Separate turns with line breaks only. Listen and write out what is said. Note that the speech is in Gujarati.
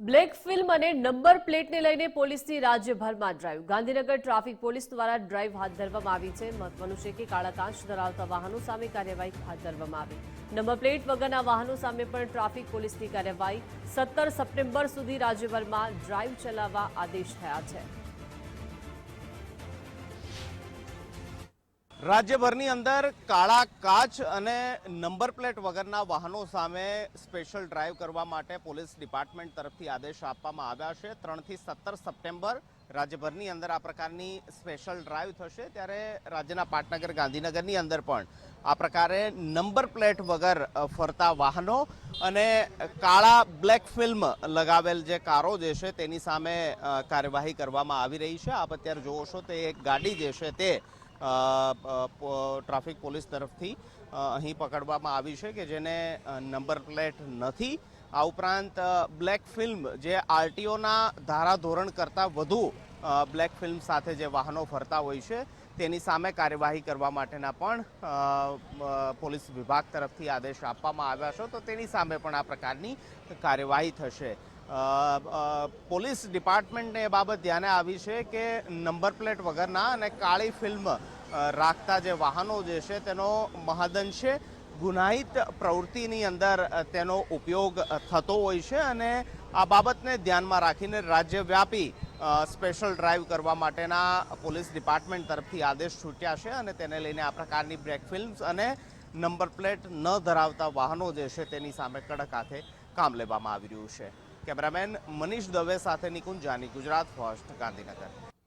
બ્લેક ફિલ્મ અને નંબર પ્લેટને લઈને પોલીસની રાજ્યભરમાં ડ્રાઈવ ગાંધીનગર ટ્રાફિક પોલીસ દ્વારા ડ્રાઈવ હાથ ધરવામાં આવી છે. મહત્વનું છે કે કાળા કાંચ ધરાવતા વાહનો સામે કાર્યવાહી હાથ ધરવામાં આવી. નંબર પ્લેટ વગરના વાહનો સામે પણ ટ્રાફિક પોલીસની કાર્યવાહી. સત્તર સપ્ટેમ્બર સુધી રાજ્યભરમાં ડ્રાઈવ ચલાવવા આદેશ થયા છે.
રાજ્યભરની અંદર કાળા કાચ અને નંબર પ્લેટ વગરના વાહનો સામે સ્પેશિયલ ડ્રાઈવ કરવા માટે પોલીસ ડિપાર્ટમેન્ટ તરફથી આદેશ આપવામાં આવ્યા છે. ત્રણથી સત્તર સપ્ટેમ્બર રાજ્યભરની અંદર આ પ્રકારની સ્પેશિયલ ડ્રાઈવ થશે. ત્યારે રાજ્યના પાટનગર, ગાંધીનગરની અંદર પણ આ પ્રકારે નંબર પ્લેટ વગર ફરતા વાહનો અને કાળા બ્લેક ફિલ્મ લગાવેલ જે કારો જે છે તેની સામે કાર્યવાહી કરવામાં આવી રહી છે. આપ અત્યારે જોવો છો તે એક ગાડી જે છે તે ટ્રાફિક પોલીસ તરફથી અહીં પકડવામાં આવી છે કે જેને નંબર પ્લેટ નથી. આ ઉપરાંત બ્લેક ફિલ્મ જે આરટીઓના ધારાધોરણ કરતાં વધુ બ્લેક ફિલ્મ સાથે જે વાહનો ફરતા હોય છે, તેની સામે કાર્યવાહી કરવા માટેના પણ પોલીસ વિભાગ તરફથી આદેશ આપવામાં આવ્યા છે. તો તેની સામે પણ આ પ્રકારની કાર્યવાહી થશે. પોલીસ ડિપાર્ટમેન્ટને એ બાબત ધ્યાને આવી છે કે નંબર પ્લેટ વગરના અને કાળી ફિલ્મ રાખતા જે વાહનો જે છે તેનો મહાદંશે ગુનાહિત પ્રવૃત્તિની અંદર તેનો ઉપયોગ થતો હોય છે અને આ બાબતને ધ્યાનમાં રાખીને રાજ્યવ્યાપી સ્પેશિયલ ડ્રાઈવ કરવા માટેના પોલીસ ડિપાર્ટમેન્ટ તરફથી આદેશ છૂટ્યા છે અને તેને લઈને આ પ્રકારની બ્રેક ફિલ્મ્સ અને નંબર પ્લેટ ન ધરાવતા વાહનો જે છે તેની સામે કડક હાથે કામ લેવામાં આવી રહ્યું છે. કેમેરામેન મનીષ દવે સાથે નિકુંજ જાની ગુજરાત ફર્સ્ટ ગાંધીનગર.